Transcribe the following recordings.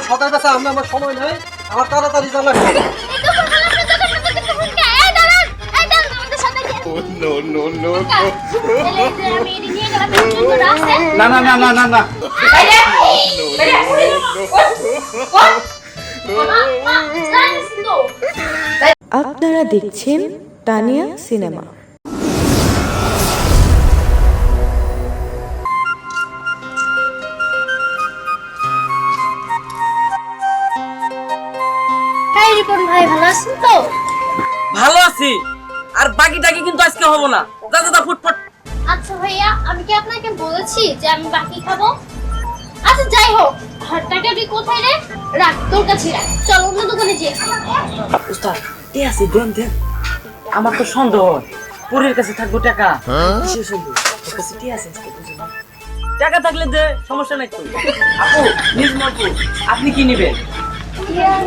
এখন সদাই বেচা আমি আমার সময় নাই আমার তাড়াতাড়ি জানা? না না না না না না? আপনারা দেখছেন তানিয়া সিনেমা আছেন তো? ভালো আছি। আর বাকি টাকি কিন্তু আজকে হব না। যা যা যা, ফুটফুট। আচ্ছা ভাইয়া আমি কি আপনাকে বলেছি যে আমি বাকি খাব? আচ্ছা যাই হোক হট্টাটা কোথায় রে? রাখ তোর কাছে রাখ। চল অন্য দোকানে যে উস্তাদ কে আছে? দেন দেন। আমার তো সন্দেহ। হয় পরের কাছে থাকব টাকা। কিসের সন্দেহ। ওর কাছে কে আছে। টাকা থাকলে যে সমস্যা নাই তো। আপু নিজ আপনি কি নিবেন?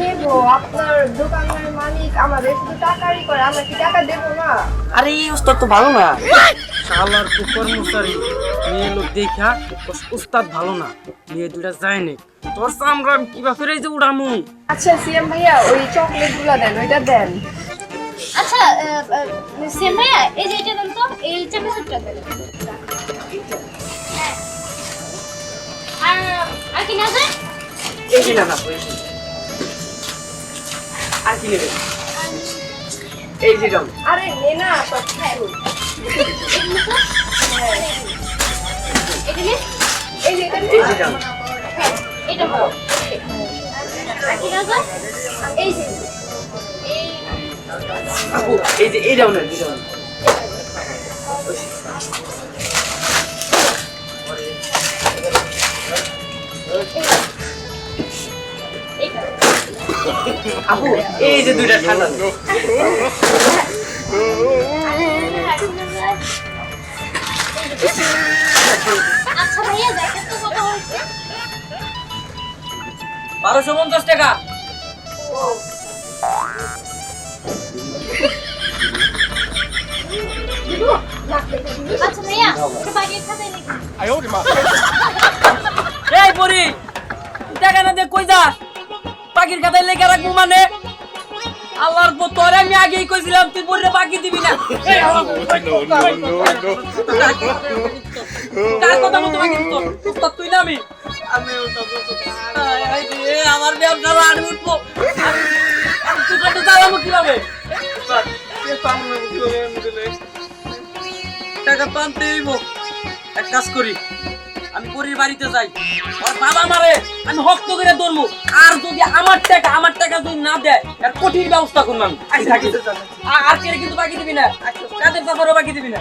নেব আপনার দোকানের মালিক আমাদের শুধু টাকারই করে আমরা কি টাকা দেবো না? আরে এই উস্তাদ তো ভালো না। শালার তো কর্মচারী মেয়ে লোক দেখা উস্তাদ ভালো না। মেয়ে দুটা যায় নে। তোর চামড়া কিবা করে যে উড়ামু। আচ্ছা সিএম ভাইয়া ওই চকলেটগুলা দেন ওইটা দেন। আচ্ছা সেম ভাইয়া এই যে এটা দেন তো এই চামচটা দেন। হ্যাঁ। আর আর কি না যায়? এই যে না না এই যে। আর কি নেবেন এই যে দাম আরে নে না নে এই যে এটা এই যে হ্যাঁ, এটা না এই যে এই আপু এই যে এই এই নেন। এইটা আপু এই যে দুইটা ঠান্ডা নেন। আচ্ছা ভাইয়া দেখেন তো কত হয়েছে বারোশো পঞ্চাশ টাকা আচ্ছা এই পরি টাকা না দিয়ে কই যাস? পাখির খাতায় লেখা রাখব মানে? আল্লাহর পর তোরে আমি আগেই কইছিলাম তুই পরে বাকি দিবি না। এই, কথা মতো বাকি দিত উস্তাদ তুই না। আমি আমি আমার ব্যবসা উঠবো। আমি চালাবো কীভাবে টাকা এক কাজ করি। আমি পরির বাড়িতে যাই। আর বাবা মারে আমি হক্ত করে ধরবো। আর যদি আমার টাকা আমার টাকা যদি না দেয় এর কঠিন ব্যবস্থা করব আমি। আই থাকি। আ- আর কেউ কিন্তু বাকি দিবি না। কাদের ব্যাপারও বাকি দিবি না।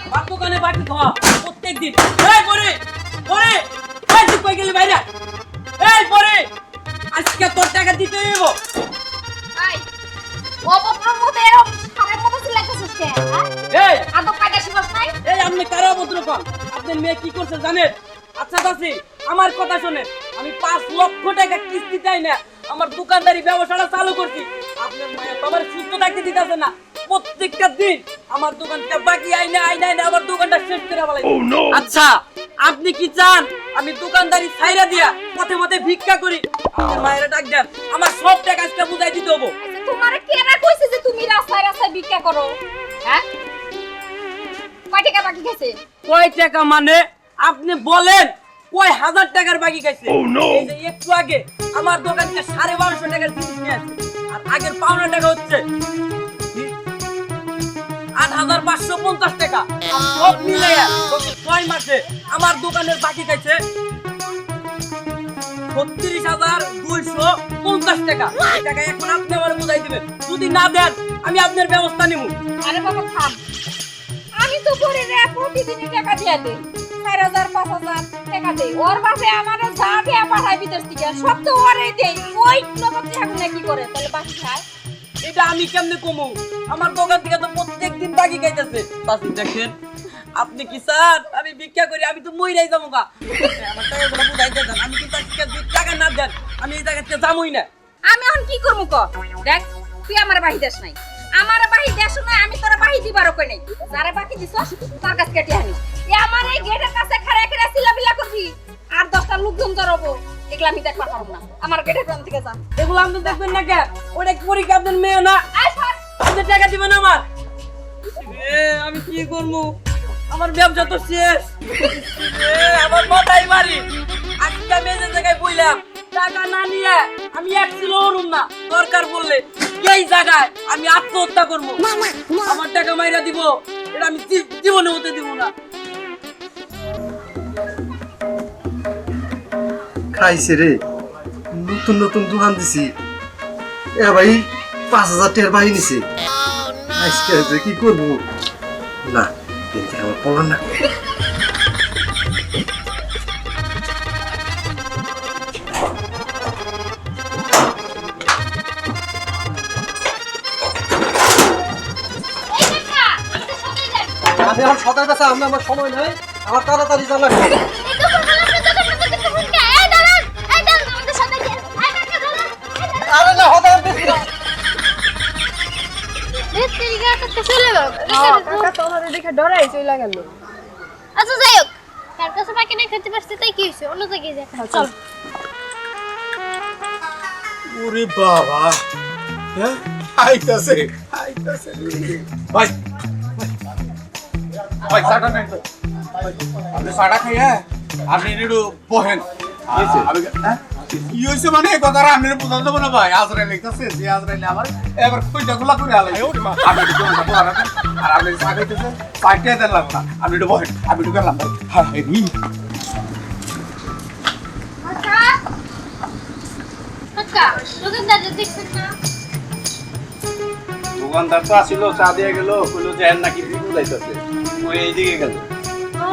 আমার দোকানে বাকি খাওয়া প্রত্যেক দিন। এই পরে পরে এই তুই কই গেলি বাইরে? এই পরে আজকে তোর টাকা দিতে হইব। এরকম কেন হ্যাঁ? এই পান আপনার মেয়ে কি করছে জানেন? আচ্ছা চাচি আমার কথা শোনেন। আমি পাঁচ লক্ষ টাকা কিস্তি চাই না আমার দোকানদারি ব্যবসাটা চালু করছি। আপনার মায়ের বাবার সুস্থ থাকতে দিতেছে না। প্রত্যেকটা দিন আমার দোকানটা বাকি আইনা আইনা আইনা আমার দোকানটা শেষ করে ফেলাই। আচ্ছা আপনি কি চান? আমি দোকানদারি ছাইরা দিয়া পথে পথে ভিক্ষা করি। আপনার মায়ের ডাক দেন আমার সব টাকা আজকে বুঝাই দিতে হব। আচ্ছা তোমার কেনা কইছে যে তুমি রাস্তায় রাস্তায় ভিক্ষা করো? হ্যাঁ? কয় টাকা বাকি গেছে কয় টাকা মানে? আপনি বলেন কয় হাজার টাকার বাকি খাইছে? এই যে একটু আগে আমার দোকান থেকে সাড়ে বারোশো টাকার জিনিস নিয়ে আসছে। আর আগের পাওনা টাকা হচ্ছে আট হাজার পাঁচশো পঞ্চাশ টাকা। সব মিলে ছয় মাসে আমার দোকানের বাকি খাইছে ছত্রিশ হাজার দুইশো পঞ্চাশ টাকা। টাকা এখন আপনি আমার বুঝাই দিবেন। যদি না দেন আমি আপনার ব্যবস্থা নিব। আরে বাবা থাম। আমি তো করে রে প্রতিদিনই টাকা দিয়া দেই চার হাজার পাঁচ হাজার টাকা দেই ওর বাপে আমার যা টাকা পাঠায় বিদেশ থেকে সব তো ওরে দেই ওই নগদ টাকা কি করে? তাহলে বাকি খায়। এটা আমি কেমনে কমু? আমার দোকান থেকে তো প্রত্যেক দিন বাকি খাইতেছে। বাসি দেখেন আপনি কি স্যার? আমি ভিক্ষা করি আমি তো মইরাই যাব গা। আমার টাকাগুলো বুঝাইতে দেন। আমি কিন্তু আজকে দুই টাকা না দেন। আমি এই জায়গা থেকে না। আমি এখন কি করব ক? দেখ তুই আমার বাহি দেশ নাই। আমার বাহি দেশ নাই আমি তোরা বাহি দিবার কই নাই। যারা বাকি দিছ তার কাছ কেটে আনি এ আমার এই গেটের কাছে খাড়া খাড়া চিল্লাবিল্লা করবি। আর দশটা লোকজন জড়াবো এগুলা আমি দেখতে পারব না। আমার গেটের প্রান্ত থেকে যা। এগুলো আপনি দেখবেন না কে? ওটা করি কি আপনার মেয়ে না। আপনি টাকা দিবেন আমার। এ, আমি কি করব? আমার ব্যবসা তো শেষ। এ, আমার মাথায় বাড়ি আজকে এই জায়গায় বইলাম টাকা না নিয়ে আমি এক অরুম না। দরকার বললে এই জায়গায় আমি আত্মহত্যা করব। আমার টাকা মাইরা দিব। এটা আমি জীবনে হতে দিব না। খাইছে রে। নতুন নতুন দোকান দিছি। এ ভাই পাঁচ হাজার টাকার বাহি নিছে। আজকে কি করব? না কিন্তু আমার পলার না সকাল কাছে আমি আমার সময় নাই। আমার তাড়াতাড়ি জানা আরে না হতে গেল। আচ্ছা যাই হোক। তার কাছে বাকি না খেতে পারছি তাই কি হয়েছে? অন্য জায়গায় যাই। চল। ওরে বাবা হ্যাঁ? আইতাছে আইতাছে। ভাই। আপনি সাটা খাইয়া আপনি একটু বহেন হয়েছে মানে এই কথাটা আপনি বোঝা যাব না ভাই আজরাই লিখতেছে যে আজরাইলে আমার এবার খুঁজা খোলা করে আলাই আপনি একটু আর আপনি চা খাইতেছেন চারটে দেন লাগবে না আপনি একটু বহেন আমি একটু গেলাম হ্যাঁ দোকানদার তো আসিল চা দিয়ে গেল কইলো যে নাকি বিপদ আইতাছে ওই এইদিকে গেল। ও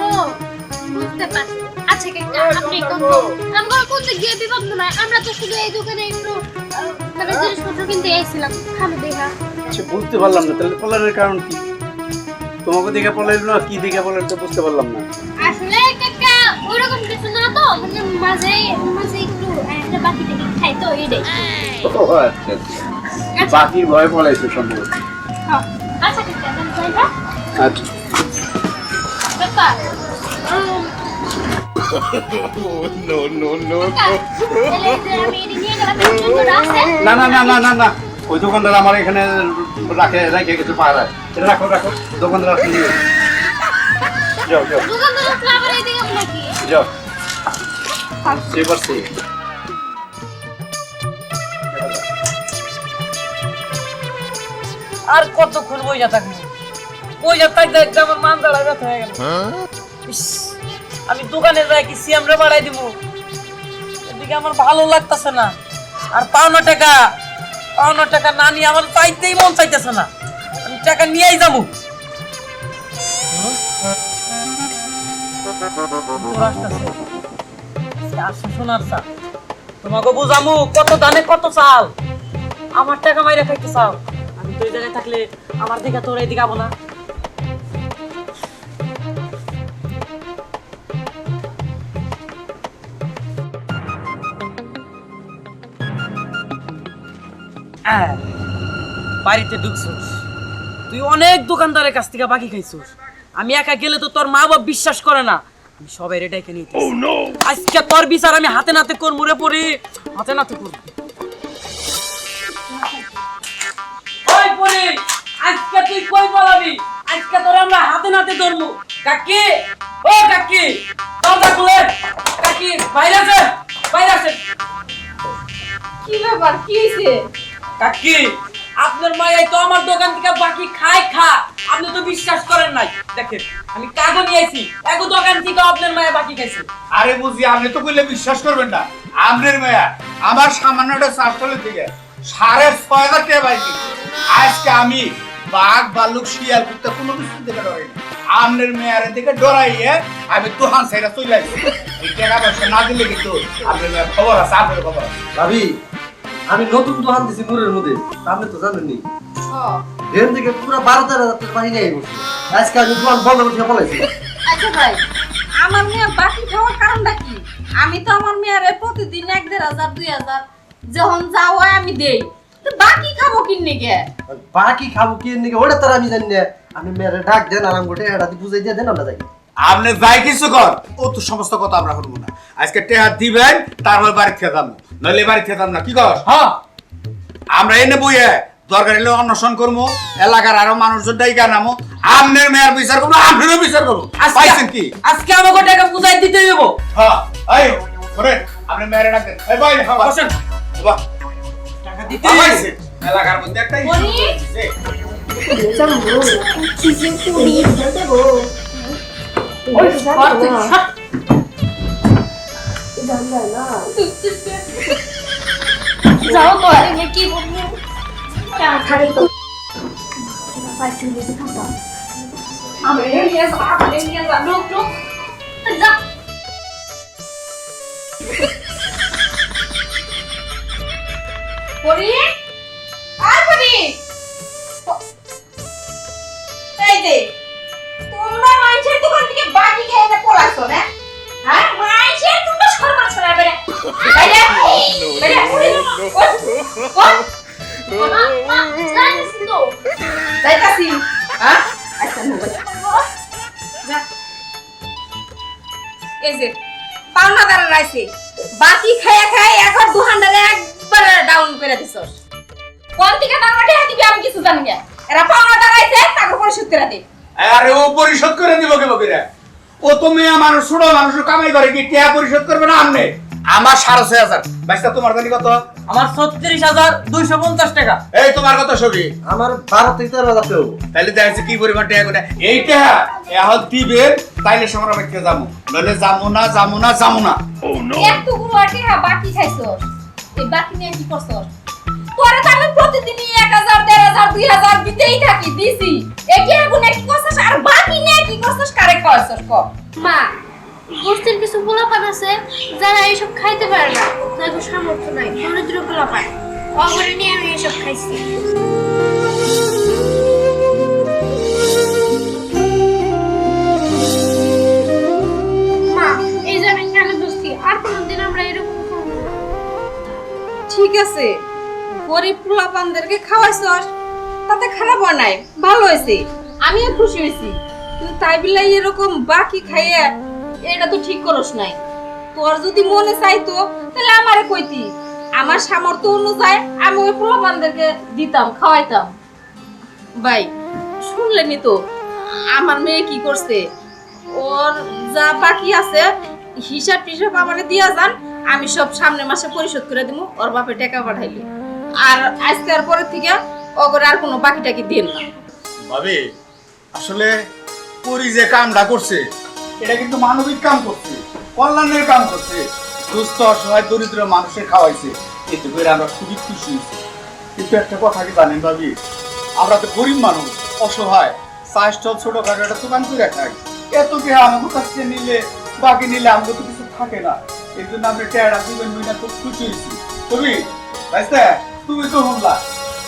বুঝতে পারছি। আচ্ছা কাকা আপনি কোন আমরা কোন দিক দিয়ে বিপদ নয় আমরা তো শুধু এই দোকানে একটু মানে জিনিসপত্র কিনতে এসেছিলাম। খালি দেখা। আচ্ছা বুঝতে পারলাম না তাহলে পলারের কারণ কি? তোমাকে দেখে পলাইল না কি দেখে পলাইল তো বুঝতে পারলাম না। আসলে কাকা ওইরকম কিছু না তো মানে মাঝে মাঝে একটু একটা বাকি থেকে খাই তো এটাই ও আচ্ছা আচ্ছা। বাকির ভয় পলাইছে সম্ভবত। হ্যাঁ। আচ্ছা আমি আচ্ছা। নিয়ে গেলাম এই জুতোটা আছে? না না না না না না। ওই দোকানদার আমার এখানে রাখে রেখে কিছু পাহাড় এটা রাখো রাখো। দোকানদার আপনি নিয়ে যাও। যাও যাও। এবার সে। আর কতক্ষণ বইয়া থাকব? বইয়া থাকতে থাকতে আমার মান দাঁড়া ব্যথা হয়ে গেল। ইস, আমি দোকানে যাই কি সিএমরে বাড়াই দিব এদিকে আমার ভালো লাগতেছে না। আর পাওনা টাকা পাওনা টাকা না নিয়ে আমার পাইতেই মন চাইতেছে না। আমি টাকা নিয়েই যাব। সোনার চা। তোমাকে বুঝামু কত দানে কত চাল। আমার টাকা মাইরা খাইতে চাও। আমি তো এই জায়গায় থাকলে আমার দিকে তোর এইদিকে আবো না। বাড়িতে ঢুকছিস। তুই অনেক দোকানদারের কাছ থেকে বাকি খাইছিস। আমি একা গেলে তো তোর মা বাপ বিশ্বাস করে না। আমি সবাই রেটাইকে নিতে আজকে তোর বিচার আমি হাতে নাতে করব রে পড়ি হাতে নাতে করব। ওই আজকে তুই কই বলাবি? আজকে তোর আমরা হাতে নাতে ধরবো। কাকি ও কাকি দরজা খুলে। কাকি বাইরে আছে বাইরে আছে কি ব্যাপার? কি হইছে? কাকি আপনার মায়াই তো আমার দোকান থেকে বাকি খায় খা। আপনি তো বিশ্বাস করেন নাই। দেখেন আমি কাগজ নিয়ে আইছি এক দোকান থেকে আপনার মায়া বাকি খাইছে। আরে বুঝি আপনি তো কইলে বিশ্বাস করবেন না। আমনের মেয়া আমার সামান্যটা চারতলে থেকে সাড়ে ছয় হাজার টাকা বাইক আজকে আমি বাঘ ভাল্লুক শিয়াল কুত্তা কোনো কিছু থেকে ডরাই না আমনের মেয়ারের দিকে ডরাইয়ে আমি তুহান সাইরা চলে এই টাকা পয়সা না দিলে কিন্তু আপনার মেয়ের খবর আছে আপনার খবর আছে। ভাবি আমি নতুন দোকান দিছি মুরের মধ্যে। আপনি তো জানেননি এর থেকে পুরো বারো তেরো হাজার টাকা বাহিনী আই বসে আজকে আমি দোকান বন্ধ করে ফেলাইছি আচ্ছা ভাই আমার মেয়ে বাকি খাওয়ার কারণটা কি? আমি তো আমার মেয়ের প্রতিদিন এক দেড় হাজার দুই হাজার যখন যাওয়া আমি দেই। বাকি খাব কিনে গে বাকি খাব কি নাকি ওটা তার আমি জানি না। আপনি মেয়ের ডাক দেন আরাম করে এটা বুঝাই দিয়ে দেন আমরা যাই। আপনি যাই কিছু কর ও তো সমস্ত কথা আমরা শুনব না। আজকে টেহা দিবেন তারপর বাড়ি খেতাম নইলে বাড়ি খেতাম না কি কর হ্যাঁ। আমরা এনে বইয়ে দরকার হলে অন্বেষণ করব এলাকার আরও মানুষজন ডাইকা নামো আমনের মেয়ের বিচার করব আমনেরও বিচার করব। পাইছেন কি? আজকে আমাকে টাকা বুঝাই দিতে হইব। হ্যাঁ এই করেন আপনি মেয়ের ডাকেন এই ভাই হ্যাঁ বসেন। বাহ টাকা দিতে হইব। এলাকার মধ্যে একটা issue বলি। হচ্ছে। ঘর থেকে সব- যাও তো এনে কি বলব আমি নিয়ে যা, আমি নিয়ে যা, লোক, লোক। যা পরি? আর পরি? এই যে, তোমরা খেয়ে না? হ্যাঁ? যাইতাছি। হ্যাঁ? আচ্ছা, যা। এই যে রাইছে বাকি খায়া খায় এখন দুহান্ডারে একবারে ডাউন করে দিছ কোন থেকে টাকা টাকা দিবি আমি কিছু জানি না। এরা পাওনা দাঁড়াইছে তারপর পরিশোধ করে দে। আরে ও পরিশোধ করে দিব কে বকিরা ও তো মেয়ে মানুষ ছোট মানুষ কামাই করে কি টিয়া পরিশোধ করবে না আমনে? আমার সাড়ে ছয় হাজার। বাইশটা তোমার জানি কত? আমার ছত্রিশ হাজার দুইশো পঞ্চাশ টাকা। এই তোমার কত ছবি আমার বারো থেকে তেরো হাজার টাকা তাহলে দেখা কি পরিমাণ টাকা করে এইটা এখন দিবেন তাইলে সময় ব্যক্তি যাব নইলে যাব না যাব না যাব না। এতগুলো টাকা বাকি খাইছস এই বাকি নিয়ে কি করছস তোরে তো আমি প্রতিদিনই এক হাজার দেড় হাজার দুই হাজার দিতেই থাকি দিছি। একে এখন কি করছস? আর বাকি নিয়ে কি করছস? কারে করছস ক। মা গোষ্ঠীর কিছু পোলাপান আছে যারা এইসব খাইতে পারে না। তাদের সামর্থ্য নাই দরিদ্র পোলাপান। অগরে নিয়ে আমি এসব খাইছি। মা এই যে আমি কেন দোষী আর কোনোদিন আমরা এরকম ঠিক আছে গরিব পোলাপানদেরকে খাওয়াইছস তাতে খারাপ হয় নাই ভালো হয়েছে। আমিও খুশি হয়েছি। তাই বিলাই এরকম বাকি খাইয়ে এটা তো ঠিক করস নাই। তোর যদি মনে চাইতো, তাহলে আমারে কইতি। আমার সামর্থ্য অনুযায়ী আমি ওই পোলাপানদেরকে দিতাম, খাওয়াইতাম। ভাই, শুনলেনি তো? আমার মেয়ে কি করছে? ওর যা বাকি আছে, হিসাব টিসাব আমারে দিয়া যান, আমি সব সামনে মাসে পরিশোধ করে দিব ওর বাপে টাকা পাঠাইলি। আর আজকে আর পরের থেকে ওগর আর কোনো বাকি টাকি দিন না। ভাবি, আসলে পরি যে কামটা করছে এটা কিন্তু মানবিক কাম করছে কল্যাণের কাম করছে। সুস্থ অসহায় দরিদ্র মানুষের খাওয়াইছে। কিন্তু করে আমরা খুবই খুশি কিন্তু একটা কথা কি জানেন ভাবি? আমরা তো গরিব মানুষ অসহায় চা স্টল ছোটখাটো একটা দোকান করে খাই। এত কি আমাদের কাছ থেকে নিলে বাকি নিলে আমাদের তো কিছু থাকে না। এই জন্য আমরা ট্যাড়া দিবেন মিনা খুব খুশি হয়েছি। তুমি বুঝতে তুমি তো শুনলা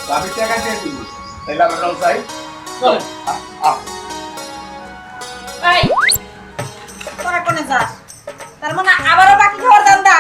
ভাবি টাকা দিয়ে দিবি। তাইলে আমরা চাই চলেন। আ- ভাই তোরা কোনে যাস? তার মানে আবারও বাকি খাওয়ার দান্দা